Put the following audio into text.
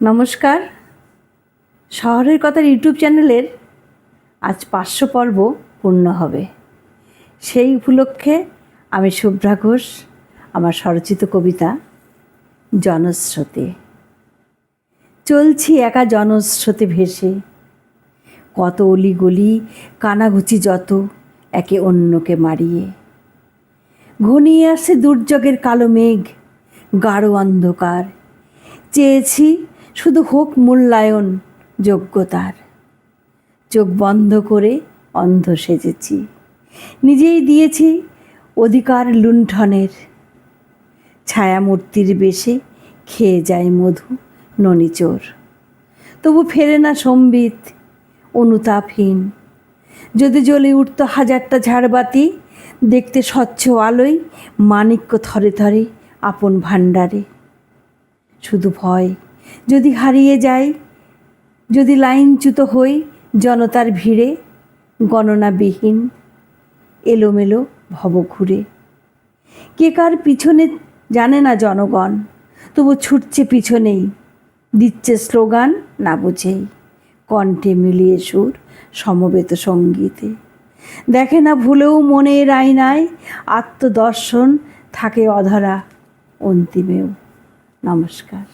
নমস্কার। শহরের কথার ইউটিউব চ্যানেলের আজ পাঁচশো পর্ব পূর্ণ হবে। সেই উপলক্ষে আমি শুভ্রা ঘোষ, আমার স্বরচিত কবিতা জনস্রোতে চলছি একা জনস্রোতে ভেসে। কত অলি গলি কানাঘুচি যত একে অন্যকে মারিয়ে। ঘনিয়ে আসছে দুর্যোগের কালো মেঘ, গাঢ় অন্ধকার। চেয়েছি শুধু হোক মূল্যায়ন যোগ্যতার চোখ বন্ধ করে অন্ধ সেজেছি। নিজেই দিয়েছি অধিকার লুণ্ঠনের। ছায়ামূর্তির বেশে খেয়ে যায় মধু ননিচোর। তবু ফেরে না সম্বিত, অনুতাপহীন। যদি জ্বলে উঠত হাজারটা ঝাড়বাতি, দেখতে স্বচ্ছ আলোয় মানিক্য থরে থরে আপন ভাণ্ডারে। শুধু ভয় যদি হারিয়ে যায় যদি লাইনচ্যুত হই জনতার ভিড়ে, গণনাবিহীন, এলোমেলো ভব ঘুরে কে কার পিছনে জানে না জনগণ, তবু ছুটছে পিছনেই, দিচ্ছে স্লোগান না বুঝেই, কণ্ঠে মিলিয়ে সুর সমবেত সঙ্গীতে। দেখে না ভুলেও মনের আয়নায় আত্মদর্শন থাকে অধরা অন্তিমেও। নমস্কার।